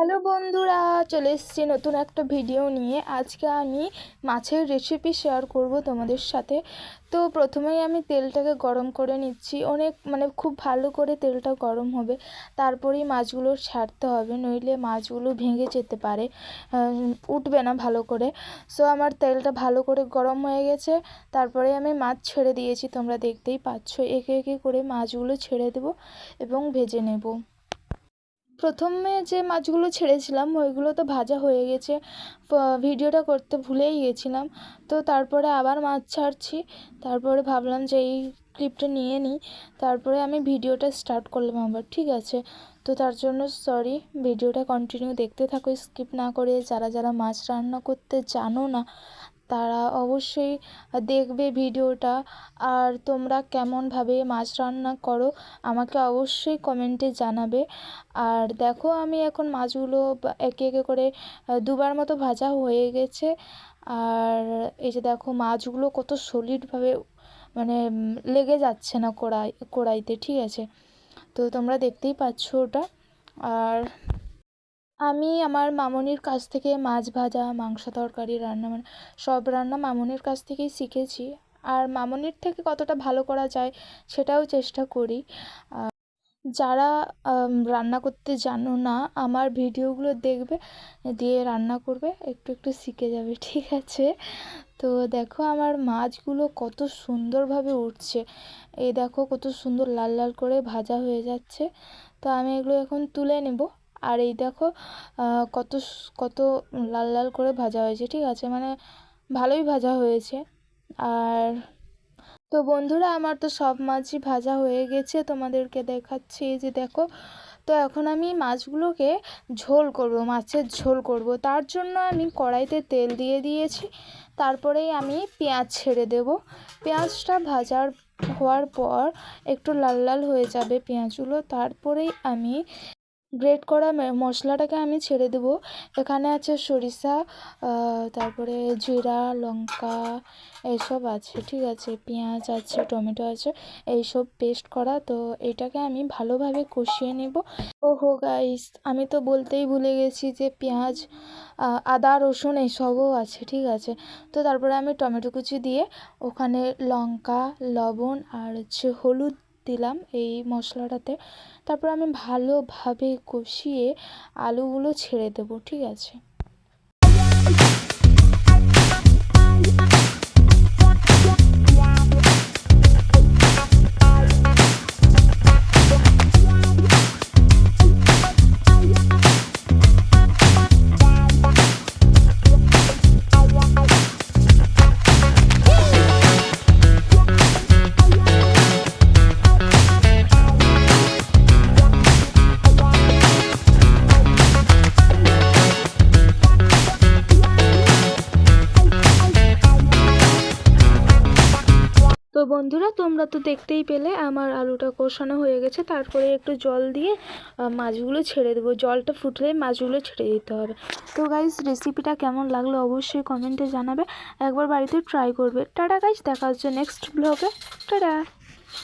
Hello বন্ধুরা, চলে এসেছি নতুন একটা ভিডিও নিয়ে। আজকে আমি মাছের রেসিপি শেয়ার করব তোমাদের সাথে। তো প্রথমেই আমি তেলটাকে গরম করে নিচ্ছি। অনেক মানে খুব ভালো করে তেলটা গরম হবে। তারপরেই মাছগুলো ছাড়তে হবে, নইলে মাছগুলো ভেঙে যেতে পারে। উঠবে না ভালো করে। সো আমার তেলটা ভালো করে গরম হয়ে গেছে। তারপরে আমি মাছ ছেড়ে দিয়েছি, তোমরা দেখতেই পাচ্ছ। একে একে করে মাছগুলো ছেড়ে দেবো এবং ভেজে নেব। প্রথমে যে মাছগুলো ছেড়েছিলাম, ওইগুলো তো ভাজা হয়ে গেছে। ভিডিওটা করতে ভুলেই গেছিলাম। তো তারপরে আবার মাছ ছাড়ছি। তারপরে ভাবলাম যে এই ক্লিপটা নিয়ে নিই। তারপরে আমি ভিডিওটা স্টার্ট করলাম আবার, ঠিক আছে? তো তার জন্য সরি, ভিডিওটা কন্টিনিউ দেখতে থাকো স্কিপ না করে। যারা যারা মাছ রান্না করতে জানো না তারা অবশ্যই দেখবে ভিডিওটা। আর তোমরা কেমনভাবে মাছ রান্না করো, আমাকে অবশ্যই কমেন্টে জানাবে। আর দেখো, আমি এখন মাছগুলো একে একে করে দুবার মতো ভাজা হয়ে গেছে। আর এই যে দেখো, মাছগুলো কত সলিডভাবে মানে লেগে যাচ্ছে না কড়াই, কড়াইতে, ঠিক আছে? তো তোমরা দেখতেই পাচ্ছ ওটা। আর আমি আমার মামনির কাছ থেকে মাছ ভাজা, মাংস তরকারি, রান্না মানে সব রান্না মামনির কাছ থেকেই শিখেছি। আর মামনির থেকে কতটা ভালো করা যায় সেটাও চেষ্টা করি। যারা রান্না করতে জানো না, আমার ভিডিওগুলো দেখবে, দিয়ে রান্না করবে, একটু একটু শিখে যাবে, ঠিক আছে? তো দেখো আমার মাছগুলো কত সুন্দরভাবে উঠছে। এই দেখো কত সুন্দর লাল লাল করে ভাজা হয়ে যাচ্ছে। তো আমি এগুলো এখন তুলে নেব। আর এই দেখো কত কত লাল লাল করে ভাজা হয়েছে, ঠিক আছে? মানে ভালোই ভাজা হয়েছে। আর তো বন্ধুরা, আমার তো সব মাছই ভাজা হয়ে গেছে, তোমাদেরকে দেখাচ্ছি যে দেখো। তো এখন আমি মাছগুলোকে ঝোল করব, মাছের ঝোল করব। তার জন্য আমি কড়াইতে তেল দিয়ে দিয়েছি। তারপরেই আমি পেঁয়াজ ছেড়ে দেব। পেঁয়াজটা ভাজার হওয়ার পর একটু লাল লাল হয়ে যাবে পেঁয়াজগুলো। তারপরেই আমি গ্রেট করা মশলাটাকে আমি ছেড়ে দেব। এখানে আছে সরিষা তারপরে জিরা, লঙ্কা এইসব আছে, ঠিক আছে? পেঁয়াজ আছে, টমেটো আছে, এইসব পেস্ট করা। তো এটাকে আমি ভালোভাবে কষিয়ে নেব। ওহো গাইস আমি তো বলতেই ভুলে গেছি যে পেঁয়াজ আদা, রসুন এইসবও আছে, ঠিক আছে? তো তারপরে আমি টমেটো কুচি দিয়ে ওখানে লঙ্কা, লবণ আর হচ্ছে হলুদ দিলাম এই মশলাটাতে। তারপর আমি ভালোভাবে কষিয়ে আলুগুলো ছেড়ে দেবো ঠিক আছে? বন্ধুরা, তোমরা তো দেখতেই পেলে আমার আলুটা কষানো হয়ে গেছে। তারপরে একটু জল দিয়ে মাছগুলো ছেড়ে দেবো। জলটা ফুটলে মাছগুলো ছেড়ে দিতে হবে। তো গাইজ রেসিপিটা কেমন লাগল অবশ্যই কমেন্টে জানাবে। একবার বাড়িতে ট্রাই করবে। টাটা গাইজ দেখা হচ্ছে নেক্সট ব্লগে টাটা!